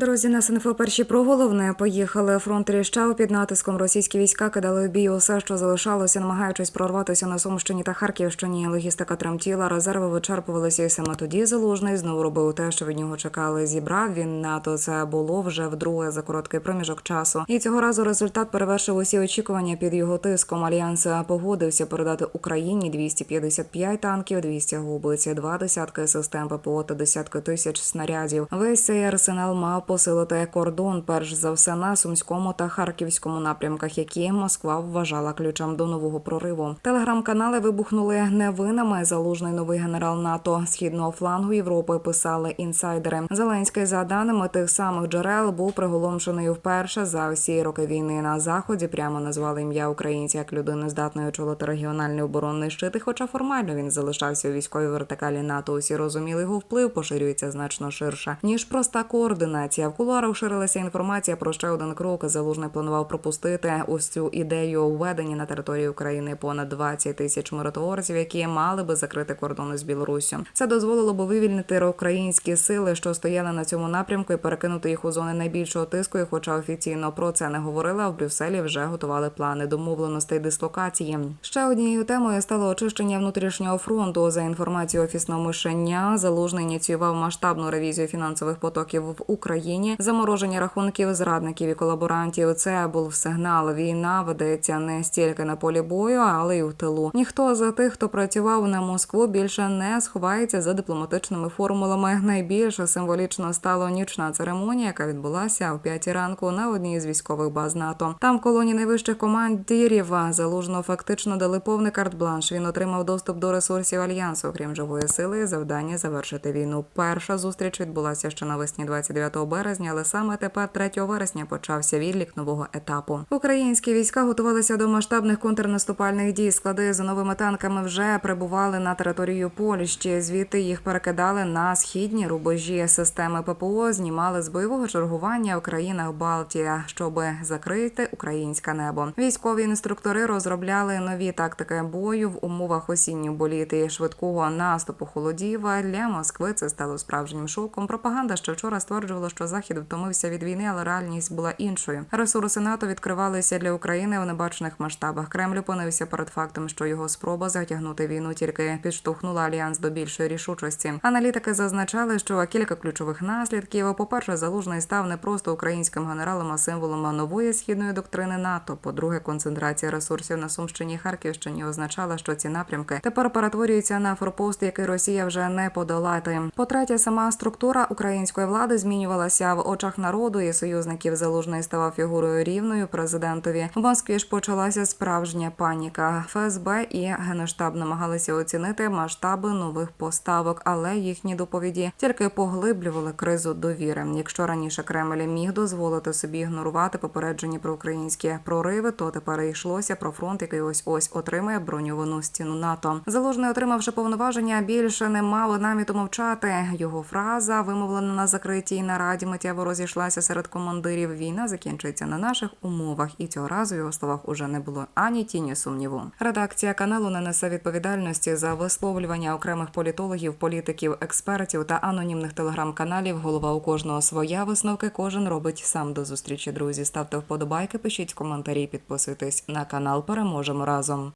Друзі, нас інфо перші про головне поїхали. Фронт тріщав під натиском. Російські війська кидали в бій усе, що залишалося, намагаючись прорватися на Сумщині та Харківщині. Логістика тремтіла, резерви вичерпувалися, і саме тоді залужний знову робив те, що від нього чекали. Зібрав він НАТО. Це було вже вдруге за короткий проміжок часу. І цього разу результат перевершив усі очікування під його тиском. Альянс погодився передати Україні 255 танків, 200 губиць, два десятки систем ППО та десятки тисяч снарядів. Весь цей арсенал мав посилити кордон, перш за все на сумському та харківському напрямках, які Москва вважала ключем до нового прориву. Телеграм-канали вибухнули невинами. Залужний новий генерал НАТО східного флангу Європи писали інсайдери. Зеленський, за даними тих самих джерел, був приголомшений вперше за всі роки війни на заході. Прямо назвали ім'я українця як людини здатної очолити регіональний оборонний щит. Хоча формально він залишався у військовій вертикалі НАТО, усі розуміли його вплив поширюється значно ширше ніж проста координація. В кулуарах ширилася інформація про ще один крок. Залужний планував пропустити ось цю ідею введення на території України понад 20 тисяч миротворців, які мали би закрити кордони з Білоруссю. Це дозволило би вивільнити українські сили, що стояли на цьому напрямку, і перекинути їх у зони найбільшого тиску. І хоча офіційно про це не говорили, а в Брюсселі вже готували плани домовленостей дислокації. Ще однією темою стало очищення внутрішнього фронту. За інформацією офісного мишення, залужний ініціював масштабну ревізію фінансових потоків в Україні, замороження рахунків зрадників і колаборантів. Це був сигнал. Війна ведеться не стільки на полі бою, але й в тилу. Ніхто за тих, хто працював на Москву, більше не сховається за дипломатичними формулами. Найбільше символічно стало нічна церемонія, яка відбулася о п'ятій ранку на одній з військових баз НАТО. Там колоні найвищих командирів залужно фактично дали повний карт-бланш. Він отримав доступ до ресурсів альянсу, окрім живої сили. Завдання завершити війну. Перша зустріч відбулася ще навесні 29 березня, але саме тепер 3 вересня почався відлік нового етапу. Українські війська готувалися до масштабних контрнаступальних дій. Склади з новими танками вже прибували на територію Польщі. Звідти їх перекидали на східні рубежі. Системи ППО знімали з бойового чергування у країнах Балтія, щоб закрити українське небо. Військові інструктори розробляли нові тактики бою в умовах осінньої боліти і швидкого наступу холодів. Для Москви це стало справжнім шоком. Пропаганда ще вчора стверджувала, що захід втомився від війни, але реальність була іншою. Ресурси НАТО відкривалися для України в небачених масштабах. Кремль опинився перед фактом, що його спроба затягнути війну тільки підштовхнула альянс до більшої рішучості. Аналітики зазначали, що кілька ключових наслідків. По перше, залужний став не просто українським генералом, а символом нової східної доктрини НАТО. По-друге, концентрація ресурсів на Сумщині і Харківщині означала, що ці напрямки тепер перетворюються на форпост, який Росія вже не подолати. По-третє, сама структура української влади змінювалася в очах народу і союзників. Залужний ставав фігурою рівною президентові. В Москві ж почалася справжня паніка. ФСБ і Генштаб намагалися оцінити масштаби нових поставок, але їхні доповіді тільки поглиблювали кризу довіри. Якщо раніше Кремль міг дозволити собі ігнорувати попереджені про українські прориви, то тепер йшлося про фронт, який ось ось отримає броньовану стіну НАТО. Залужний, отримавши повноваження, більше не мав наміту мовчати. Його фраза, вимовлена на закритій нараді, миттєво розійшлася серед командирів. Війна закінчується на наших умовах, і цього разу його словах уже не було ані тіні сумніву. Редакція каналу не несе відповідальності за висловлювання окремих політологів, політиків, експертів та анонімних телеграм-каналів. Голова у кожного своя висновки. Кожен робить сам до зустрічі. Друзі, ставте вподобайки, пишіть коментарі, підписуйтесь на канал. Переможемо разом.